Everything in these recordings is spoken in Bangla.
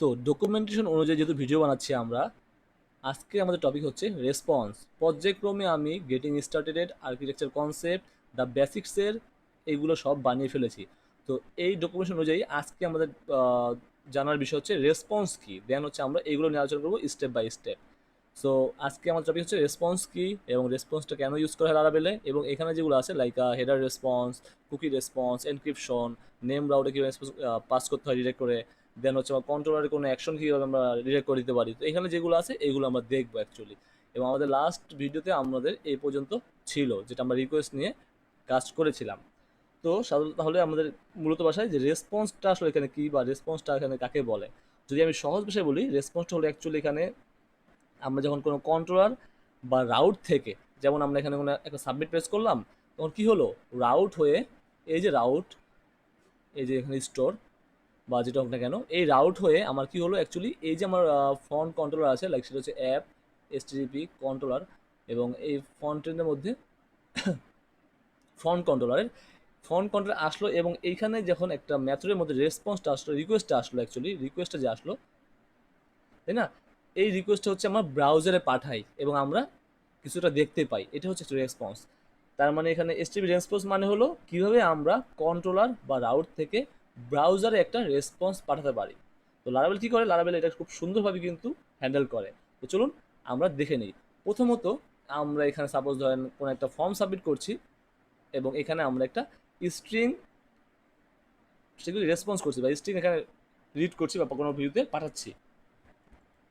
তো ডকুমেন্টেশন অনুযায়ী যেহেতু ভিডিও বানাচ্ছি আমরা, আজকে আমাদের টপিক হচ্ছে রেসপন্স পর্যায়ক্রমে আমি getting started architecture concept the বেসিক্সের এইগুলো সব বানিয়ে ফেলেছি। তো এই ডকুমেন্টেশন অনুযায়ী আজকে আমাদের জানার বিষয় হচ্ছে রেসপন্স কি? দেন হচ্ছে আমরা এইগুলো নিয়ে আলোচনা করব স্টেপ বাই স্টেপ সো আজকে আমার টপিক হচ্ছে রেসপন্স কি এবং রেসপন্সটা কেন ইউজ করা হয় লারাবেলে এবং এখানে যেগুলো আছে like header response cookie response encryption name রাউটে কীভাবে পাস করতে হয় ডিরেক্ট করে দেন হচ্ছে আমার কন্ট্রোলারের কোনো অ্যাকশন কীভাবে আমরা ডিরেক্ট করে দিতে পারি। তো এখানে যেগুলো আছে, এগুলো আমরা দেখব অ্যাকচুয়ালি এবং আমাদের লাস্ট ভিডিওতে আমাদের এই পর্যন্ত ছিল, যেটা আমরা রিকোয়েস্ট নিয়ে কাজ করেছিলাম। তো সাধারণত তাহলে আমাদের মূলত ভাষায় যে রেসপন্সটা আসলে এখানে কী বা রেসপন্সটা এখানে কাকে বলে? যদি আমি সহজ ভাষায় বলি রেসপন্সটা হলো অ্যাকচুয়ালি এখানে আমরা যখন কোনো কন্ট্রোলার বা রাউট থেকে, যেমন আমরা এখানে কোনো একটা সাবমিট প্রেস করলাম, তখন কি হলো? রাউট হয়ে, এই যে রাউট এই যে এখানে স্টোর বা যেটা হোক না কেন, এই রাউট হয়ে আমার কি হলো অ্যাকচুয়ালি এই যে আমার ফ্রন্ট কন্ট্রোলার আছে লাইক সেটা হচ্ছে অ্যাপ এসটিডিপি কন্ট্রোলার এবং এই ফ্রন্টের মধ্যে ফ্রন্ট কন্ট্রোলারের ফ্রন্ট কন্ট্রোলার আসলো এবং এইখানে যখন একটা মেথডের মধ্যে রেসপন্সটা আসলো রিকোয়েস্টটা আসলো অ্যাকচুয়ালি রিকোয়েস্টটা যে আসলো, তাই না? এই রিকোয়েস্টটা হচ্ছে আমরা ব্রাউজারে পাঠাই এবং আমরা কিছুটা দেখতে পাই, এটা হচ্ছে একটা রেসপন্স তার মানে এখানে এসটিপি রেসপন্স মানে হলো কীভাবে আমরা কন্ট্রোলার বা রাউট থেকে ব্রাউজারে একটা রেসপন্স পাঠাতে পারি। তো লারাবেল কী করে? লারাবেল এটা খুব সুন্দরভাবে কিন্তু হ্যান্ডেল করে। তো চলুন আমরা দেখে নিই। প্রথমত আমরা এখানে সাপোজ ধরেন কোনো একটা ফর্ম সাবমিট করছি এবং এখানে আমরা একটা স্ট্রিং সেগুলি রেসপন্স করছি বা স্ট্রিং এখানে রিড করছি বা কোনো ভিউতে পাঠাচ্ছি।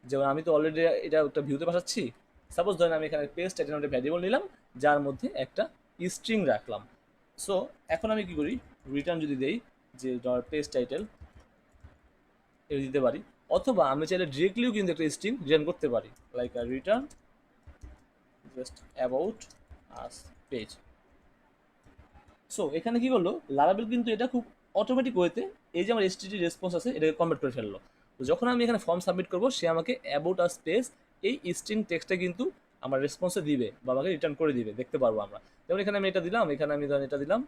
যেমন আমি তো অলরেডি এটা একটা ভিউতে পাঠাচ্ছি। সাপোজ ধরেন আমি এখানে পেস্ট একটা একটা ভ্যারিয়েবল নিলাম, যার মধ্যে একটা স্ট্রিং রাখলাম। সো এখন আমি কি করি? রিটার্ন যদি দেই যে পেস্ট টাইটেল এটা দিতে পারি। অথবা আমি চাইলে ডিরেক্টলিও কিন্তু একটা স্ট্রিং রিটার্ন করতে পারি। Like return just about us page so এখানে কি করল? লারাবেল কিন্তু এটা খুব অটোমেটিক ওয়েতে এই যে আমার এসটিটি রেসপন্স আছে, এটাকে কনভার্ট করে ফেলল। তো যখন আমি এখানে ফর্ম সাবমিট করব, সে আমাকে অ্যাবাউট আ স্পেস এই স্ট্রিং টেক্সটটা কিন্তু আমার রেসপন্সে দিবে বা আমাকে রিটার্ন করে দিবে। দেখতে পারব আমরা। যেমন এখানে আমি এটা দিলাম, এখানে আমি এটা দিলাম।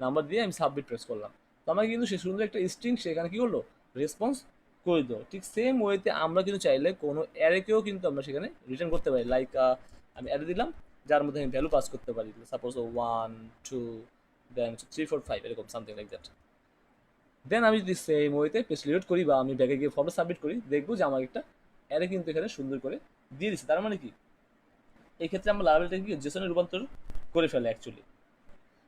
নাম্বার দিয়ে আমি সাবমিট প্রেস করলাম। তো আমাকে কিন্তু সে সুন্দর একটা স্ট্রিং সেখানে কী করল? রেসপন্স করে দিল। ঠিক সেম ওয়েতে আমরা কিন্তু চাইলে কোনো অ্যারেকেও কিন্তু আমরা সেখানে রিটার্ন করতে পারি। লাইক আমি অ্যারে দিলাম, যার মধ্যে আমি ভ্যালু পাস করতে পারি। Suppose one two then three four five এরকম সামথিং লাইক দ্যাট দেন আমি যদি সেম ওয়েতে পেস্ট লিড করি বা আমি ব্যাগে গিয়ে ফর্মটা সাবমিট করি, দেখব যে আমার একটা অ্যারে কিন্তু এখানে সুন্দর করে দিয়ে দিচ্ছে তার মানে কি? এই ক্ষেত্রে আমরা লারাবেলটা কি জেসনে রূপান্তর করে ফেলে অ্যাকচুয়ালি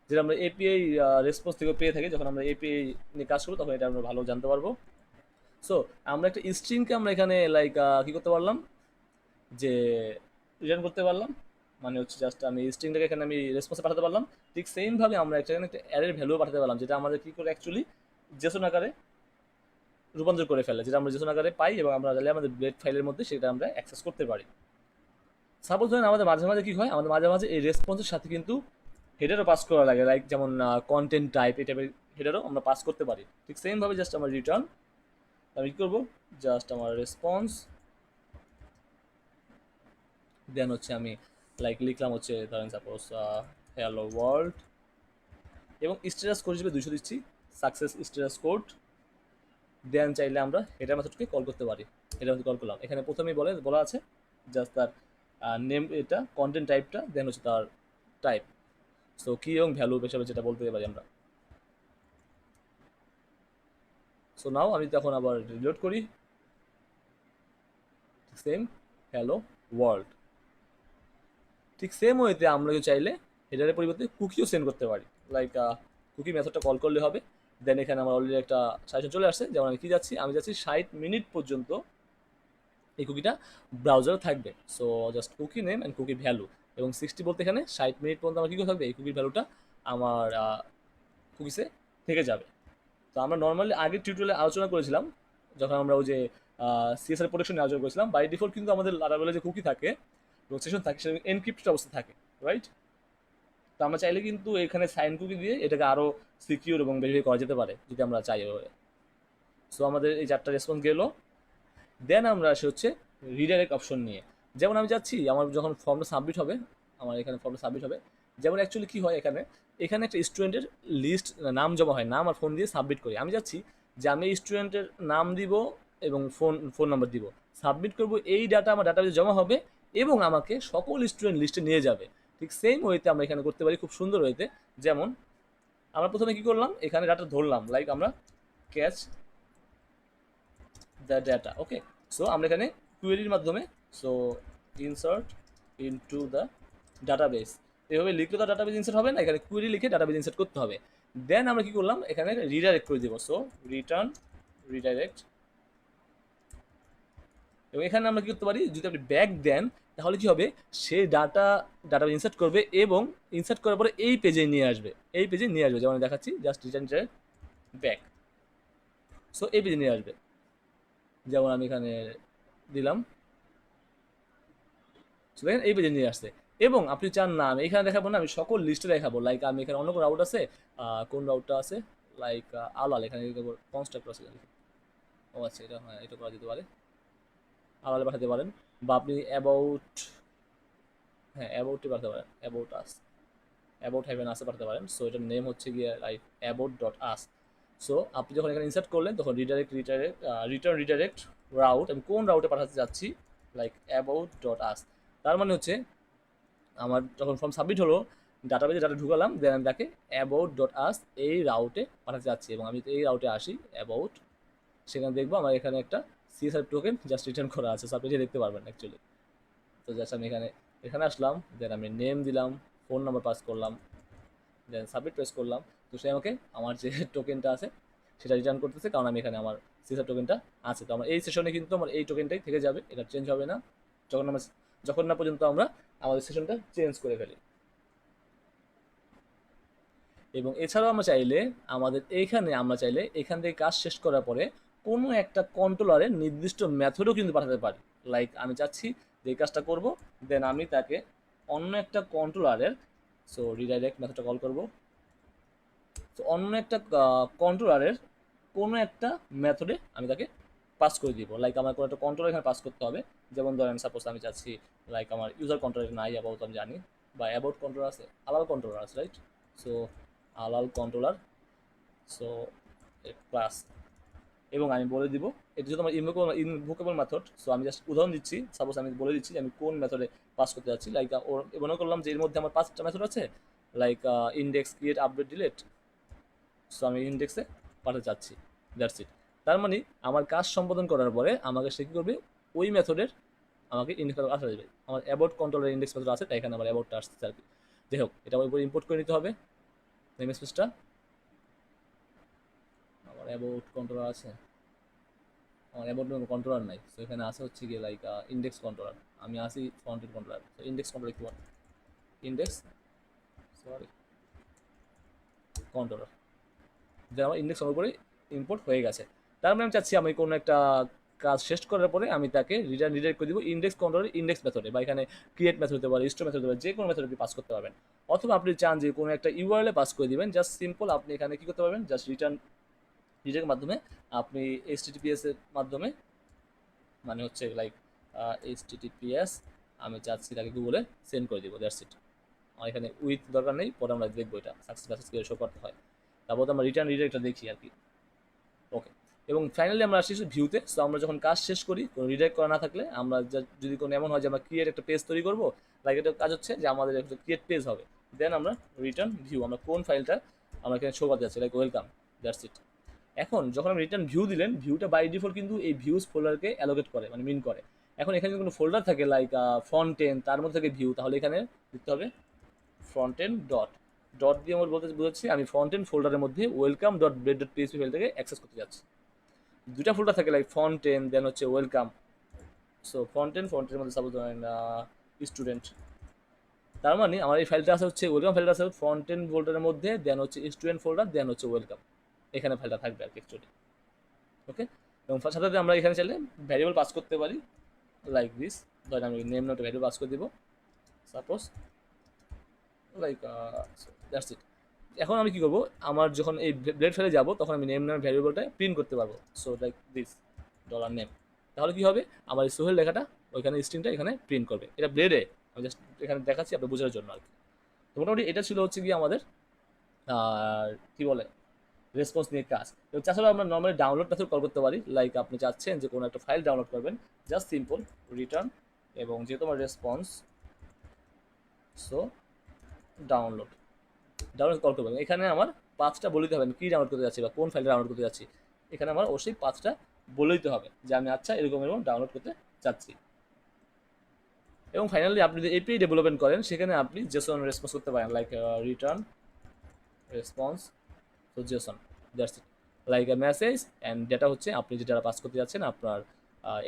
যেটা আমরা এপিআই রেসপন্স থেকে পেয়ে থাকি, যখন আমরা এপিআই নিয়ে কাজ করব, তখন এটা আমরা ভালো জানতে পারব। সো আমরা একটা স্ট্রিংকে আমরা এখানে লাইক কী করতে পারলাম? যে রিটার্ন করতে পারলাম। মানে হচ্ছে জাস্ট আমি স্ট্রিংটাকে এখানে আমি রেসপন্সে পাঠাতে পারলাম। ঠিক সেমভাবে আমরা একটা এখানে একটা অ্যারের ভ্যালু পাঠাতে পারলাম, যেটা আমাদের কী করে অ্যাকচুয়ালি জেসন আকারে রূপান্তর করে ফেলে, যেটা আমরা জেসন আকারে পাই এবং আমরা চাইলে আমাদের ব্লেড ফাইলের মধ্যে সেটা আমরা অ্যাক্সেস করতে পারি। সাপোজ ধরেন আমাদের মাঝে মাঝে কী হয়? আমাদের মাঝে মাঝে এই রেসপন্সের সাথে কিন্তু হেডারও পাস করা লাগে লাইক যেমন কন্টেন্ট টাইপ এই টাইপের হেডারও আমরা পাস করতে পারি। ঠিক সেমভাবে জাস্ট আমার রিটার্ন আমি কী করব? জাস্ট আমার রেসপন্স দেন হচ্ছে আমি লাইক লিখলাম হচ্ছে, ধরেন সাপোজ হ্যালো ওয়ার্ল্ড এবং স্ট্যাটাস কোড হিসেবে দুশো দিচ্ছি সাকসেস স্ট্যাটাস কোড দেন চাইলে আমরা হেডার মেথডকে কল করতে পারি। হেডার মেথড কল করলাম। এখানে প্রথমেই বলে, বলা আছে জাস্ট তার নেম এটা কন্টেন্ট টাইপটা দেন হচ্ছে তার টাইপ সো কি এবং ভ্যালু হিসাবে যেটা বলতে পারি আমরা। সো নাও আমি তখন আবার রিলোড করি। সেম হ্যালো ওয়ার্ল্ড ঠিক সেম ওয়েতে আমরা চাইলে হেডারের পরিবর্তে কুকিও সেন্ড করতে পারি। লাইক কুকি মেথডটা কল করলে হবে। দেন এখানে আমার অলরেডি একটা সাজেশন চলে আসছে। যেমন আমি কী যাচ্ছি? আমি যাচ্ছি ষাট মিনিট পর্যন্ত এই কুকিটা ব্রাউজারে থাকবে। So just cookie name and cookie value এবং সিক্সটি বলতে এখানে ষাট মিনিট পর্যন্ত আমার কী থাকবে? এই কুকির ভ্যালুটা আমার কুকিসে থেকে যাবে। তো আমরা নর্মালি আগের টিউটোরিয়ালে আলোচনা করেছিলাম, যখন আমরা ওই যে সিএসআর প্রোটেকশন নিয়ে আলোচনা করেছিলাম বাই ডিফল্ট কিন্তু আমাদের লারাবেলে যে কুকি থাকে এবং থাকে, সেটা এনক্রিপ্টেড অবস্থা থাকে রাইট তো আমরা চাইলে কিন্তু এখানে সাইন কুকি দিয়ে এটাকে আরও সিকিউর এবং ভেরিফাই করা যেতে পারে, যদি আমরা চাই ওভাবে সো আমাদের এই চারটা রেসপন্স গেলো। দেন আমরা আসে হচ্ছে রিডাইরেক্ট অপশন নিয়ে। যেমন আমি যাচ্ছি, আমার যখন ফর্মটা সাবমিট হবে, আমার এখানে ফর্মটা সাবমিট হবে, যেমন অ্যাকচুয়ালি কী হয় এখানে এখানে একটা স্টুডেন্টের লিস্ট নাম জমা হয়, নাম আর ফোন দিয়ে সাবমিট করি। আমি যাচ্ছি যে আমি স্টুডেন্টের নাম দিব এবং ফোন ফোন নাম্বার দিব। সাবমিট করব, এই ডাটা আমার ডাটাবেজে জমা হবে এবং আমাকে সকল স্টুডেন্ট লিস্টে নিয়ে যাবে। ঠিক সেম ওয়েতে আমরা এখানে করতে পারি খুব সুন্দর ওয়েতে যেমন, আমরা প্রথমে কি করলাম? এখানে ডাটা ধরলাম লাইক আমরা catch the data okay so আমরা এখানে কুয়েরির মাধ্যমে so insert into the database এভাবে লিখলে তো ডাটাবেস ইনসার্ট হবে না, এখানে কুয়েরি লিখে ডাটাবেস ইনসার্ট করতে হবে। দেন আমরা কি করলাম? এখানে রিডাইরেক্ট করে দিব। সো রিটার্ন রিডাইরেক্ট এবং এখানে আমরা কি করতে পারি? যদি আপনি ব্যাক দেন, তাহলে কি হবে? সে ডাটা ডাটাবেস ইনসার্ট করবে এবং ইনসার্ট করার পরে এই পেজে নিয়ে আসবে। এই পেজে নিয়ে আসবে। যেমন দেখাচ্ছি জাস্ট রিটার্ন ব্যাক সো এই পেজে নিয়ে আসবে। যেমন আমি এখানে দিলাম। দেখেন এই পেজে নিয়ে আসছে। এবং আপনি চান না, আমি এখানে দেখাবো না, আমি সকল লিস্টে দেখাবো। লাইক আমি এখানে অন্য কোনো রাউট আছে? কোন রাউটটা আছে? লাইক আলাল, এখানে দেখাবো? কনস্ট্রাক্টর আছে ও আচ্ছা এটা হ্যাঁ এটা করা যেতে পারে। আলালে পাঠাতে পারেন। বা আপনি অ্যাবাউট হ্যাঁ অ্যাবাউটে পাঠাতে পারেন। অ্যাবাউট আস অ্যাবাউট হ্যাভেন আসে পাঠাতে পারেন। সো এটার নেম হচ্ছে গিয়ে like about dot us so আপনি যখন এখানে ইনসার্ট করলেন, তখন redirect redirect return redirect route আমি কোন রাউটে পাঠাতে যাচ্ছি? লাইক অ্যাবাউট ডট আস তার মানে হচ্ছে আমার যখন ফর্ম সাবমিট হলো ডাটাবেজে ডাটা ঢুকালাম দেন আমি তাকে অ্যাবাউট ডট আস এই রাউটে পাঠাতে যাচ্ছি এবং আমি এই রাউটে আসি অ্যাবাউট সেখানে দেখব আমার এখানে একটা সিএসআর টোকেন জাস্ট রিটার্ন করা আছে সো আপনি এটা দেখতে পারবেন অ্যাকচুয়ালি তো জাস্ট আমি এখানে এখানে আসলাম দেন আমি নেম দিলাম ফোন নাম্বার পাস করলাম দেন সাবমিট প্রেস করলাম, তো সে আমাকে আমার যে টোকেনটা আছে, সেটা রিটার্ন করতেছে কারণ আমি এখানে আমার সিএসআর টোকেনটা আছে। তো আমার এই সেশনে কিন্তু আমার এই টোকেনটাই থেকে যাবে, এটা চেঞ্জ হবে না। যখন আমরা যখন না পর্যন্ত আমরা আমাদের সেশনটা চেঞ্জ করে ফেলি। এবং এছাড়াও আমরা চাইলে আমাদের এইখানে আমরা চাইলে এখান থেকে কাজ শেষ করার পরে কোনো একটা কন্ট্রোলারের নির্দিষ্ট মেথডও কিন্তু পাঠাতে পারি। লাইক আমি চাচ্ছি যে কাজটা করব দেন আমি তাকে অন্য একটা কন্ট্রোলারের সো রিডাইরেক্ট মেথডটা কল করব। তো অন্য একটা কন্ট্রোলারের কোনো একটা মেথডে আমি তাকে পাস করে দিব। লাইক আমার কোনো একটা কন্ট্রোল এখানে পাস করতে হবে। যেমন ধরেন সাপোজ আমি চাচ্ছি লাইক আমার ইউজার কন্ট্রোলার নাই অ্যাবাউট আমি জানি। বা অ্যাবাউট কন্ট্রোল আছে আলাল কন্ট্রোলার আছে রাইট সো আলাল কন্ট্রোলার সো ক্লাস এবং আমি বলে দিব, এটা যেহেতু আমার ইনভোকেবল ইনভোকেবল মেথড সো আমি জাস্ট উদাহরণ দিচ্ছি। সাপোজ আমি বলে দিচ্ছি যে আমি কোন মেথডে পাস করতে যাচ্ছি। লাইক ওর মনে করলাম যে এর মধ্যে আমার পাঁচটা মেথড আছে। Like index create update delete so আমি ইন্ডেক্সে পাঠাতে চাচ্ছি দ্যাটস ইট তার মানে আমার কাজ সম্পাদন করার পরে আমাকে সে কী করবে? ওই মেথডের আমাকে ইন্ডেক্স আসা যাবে। আমার অ্যাবাউট কন্ট্রোলের ইন্ডেক্স মেথড আছে, তাই এখানে আমার অ্যাবাউটটা আসছে আর কি। যাই হোক, এটা আমার উপরে ইম্পোর্ট করে নিতে হবে। নেম স্পেসটা আমার অ্যাবাউট কন্ট্রোলার আছে। আমার অ্যাবাউট কন্ট্রোলার নাই। তো এখানে আছে হচ্ছে গিয়ে লাইক ইন্ডেক্স কন্ট্রোলার আমি আসি ফ্রন্টের কন্ট্রোলার তো ইন্ডেক্স কন্ট্রোলার কি ইন্ডেক্স সরি কন্ট্রোলার যে আমার ইন্ডেক্স করে ইম্পোর্ট হয়ে গেছে। তার মানে আমি চাচ্ছি আমি কোনো একটা কাজ শেষ করার পরে আমি তাকে রিটার্ন রিডাইরেক্ট করে দিব ইন্ডেক্স কন্ট্রোলের ইন্ডেক্স মেথডে বা এখানে ক্রিয়েট মেথড হতে পারে স্টোর মেথড হতে পারে, যে কোনো মেথড আপনি পাস করতে পারবেন। অথবা আপনি চান যে কোনো একটা ইউআরএলে পাস করে দিবেন জাস্ট সিম্পল আপনি এখানে কী করতে পারবেন? জাস্ট রিটার্ন রিডাইরেক্টের মাধ্যমে আপনি এইচ টিটিপিএস এর মাধ্যমে মানে হচ্ছে লাইক এইচ টিটিপিএস আমি চাচ্ছি তাকে গুগলে সেন্ড করে দিব দ্যাটস ইট আমার এখানে উইথ দরকার নেই, পরে আমরা দেখব এটা। সাকসেস করে শো করতে হয়। তারপর তো আমরা রিটার্ন রিডাইরেক্টটা দেখি আর কি। এবং ফাইনালি আমরা আসি ভিউতে সো আমরা যখন কাজ শেষ করি, কোনো রিডাইরেক্ট করা না থাকলে আমরা যদি কোনো এমন হয় যে আমরা ক্রিয়েট একটা পেজ তৈরি করব লাইক এটা কাজ হচ্ছে যে আমাদের একটা ক্রিয়েট পেজ হবে। দেন আমরা রিটার্ন ভিউ আমরা কোন ফাইলটা আমরা এখানে শো করতে যাচ্ছি লাইক ওয়েলকাম দ্যাটস ইট এখন যখন আমি রিটার্ন ভিউ দিলেন ভিউটা বাই ডিফল্ট কিন্তু এই ভিউজ ফোল্ডারকে অ্যালোকেট করে মানে মিন করে। এখন এখানে যদি কোনো ফোল্ডার থাকে লাইক ফ্রন্ট টেন তার মধ্যে থাকে ভিউ তাহলে এখানে দিতে হবে ফ্রন্ট টেন ডট ডট দিয়ে আমার বলতে বোঝাচ্ছি, আমি ফ্রন্ট এন্ড ফোল্ডারের মধ্যে welcome dot blade dot PHP file থেকে অ্যাক্সেস করতে যাচ্ছি। দুটা ফোল্ডার থাকে লাইক ফ্রন্ট এন্ড দেন হচ্ছে ওয়েলকাম সো ফ্রন্ট এন্ড ফ্রন্টের মধ্যে সাপোজ ধরেন স্টুডেন্ট তার মানে আমার এই ফাইলটা আছে হচ্ছে ওয়েলকাম ফাইলটা আছে ফ্রন্ট এন্ড ফোল্ডারের মধ্যে দেন হচ্ছে স্টুডেন্ট ফোল্ডার দেন হচ্ছে ওয়েলকাম এখানে ফাইলটা থাকবে আর কি অ্যাকচুয়ালি ওকে এবং সাথে সাথে আমরা এখানে চাইলে ভ্যারিয়েবল পাস করতে পারি লাইক দিস ধরেন আমি নেম নোটে ভ্যারিয়েবল পাস করে দিব. সাপোজ লাইক দ্যাটস ইট এখন আমি কি করব? আমার যখন এই ব্লেড ফেলে যাব, তখন আমি নেম নামের ভ্যারিয়েবলটা প্রিন্ট করতে পারব। So like this dollar name তাহলে কি হবে? আমার এই সোহেল লেখাটা ওইখানে স্ট্রিংটা এখানে প্রিন্ট করবে। এটা ব্লেডে আমি জাস্ট এখানে দেখাচ্ছি আপনার বোঝার জন্য আর কি। তো মোটামুটি এটা ছিল হচ্ছে গিয়ে আমাদের কি বলে? রেসপন্স নিয়ে কাজ। এবং তাছাড়াও আমরা নর্মালি ডাউনলোড মেথড কল করতে পারি। লাইক আপনি চাচ্ছেন যে কোনো একটা ফাইল ডাউনলোড করবেন। জাস্ট সিম্পল রিটার্ন এবং যেহেতু আমার response so download download call করবেন। এখানে আমার পাঁচটা বলে দিতে হবে কী ডাউনলোড করতে যাচ্ছি বা কোন ফাইলটা ডাউনলোড করতে যাচ্ছি। এখানে আমার অবশ্যই পাঁচটা বলে দিতে হবে যে আমি আচ্ছা এরকম এরকম ডাউনলোড করতে চাচ্ছি এবং ফাইনালি আপনি যদি এপিআই ডেভেলপমেন্ট করেন, সেখানে আপনি জেসন রেসপন্স করতে পারেন লাইক রিটার্ন রেসপন্স তো JSON that's it like a message and data হচ্ছে আপনি যেটা পাস করতে যাচ্ছেন আপনার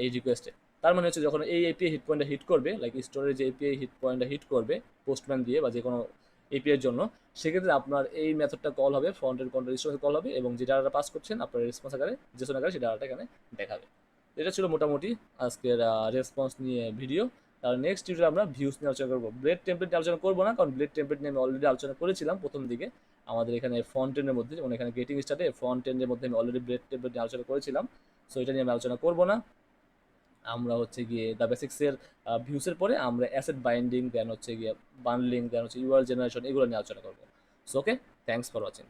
এই রিকোয়েস্টে তার মানে হচ্ছে যখন এই এপিআই হিট পয়েন্টটা হিট করবে লাইক স্টোরেজ এপিআই হিট পয়েন্টটা হিট করবে পোস্টম্যান দিয়ে বা যে কোনো এপিআই এর জন্য, সেক্ষেত্রে আপনার এই মেথডটা কল হবে ফ্রন্টের কন্ট্রোল স্টোরেজ কল হবে এবং যে ডাটা পাস করছেন, আপনার রেসপন্স আকারে জেসন আকারে সেই ডাটাটা এখানে দেখাবে। এটা ছিল মোটামুটি আজকের রেসপন্স নিয়ে ভিডিও তার নেক্সট টিউটোরিয়াল আমরা ভিউস নিয়ে আলোচনা করব। ব্লেড টেমপ্লেট নিয়ে আলোচনা করব না, কারণ ব্লেড টেমপ্লেট নিয়ে আমি অলরেডি আলোচনা করেছিলাম প্রথম দিকে। আমাদের এখানে ফ্রন্ট এন্ডের মধ্যে, যেমন এখানে গেটিং স্টার্টে ফ্রন্ট এন্ডের মধ্যে আমি অলরেডি ব্লেড টেমপ্লেট নিয়ে আলোচনা করেছিলাম। সো এটা নিয়ে আমি আলোচনা করব না। আমরা হচ্ছে গিয়ে দ্য বেসিক্সের ভিউসের পরে আমরা অ্যাসেট বাইন্ডিং দেন হচ্ছে গিয়ে বান্ডলিং দেন হচ্ছে ইউআর জেনারেশন এগুলো নিয়ে আলোচনা করব। So okay thanks for watching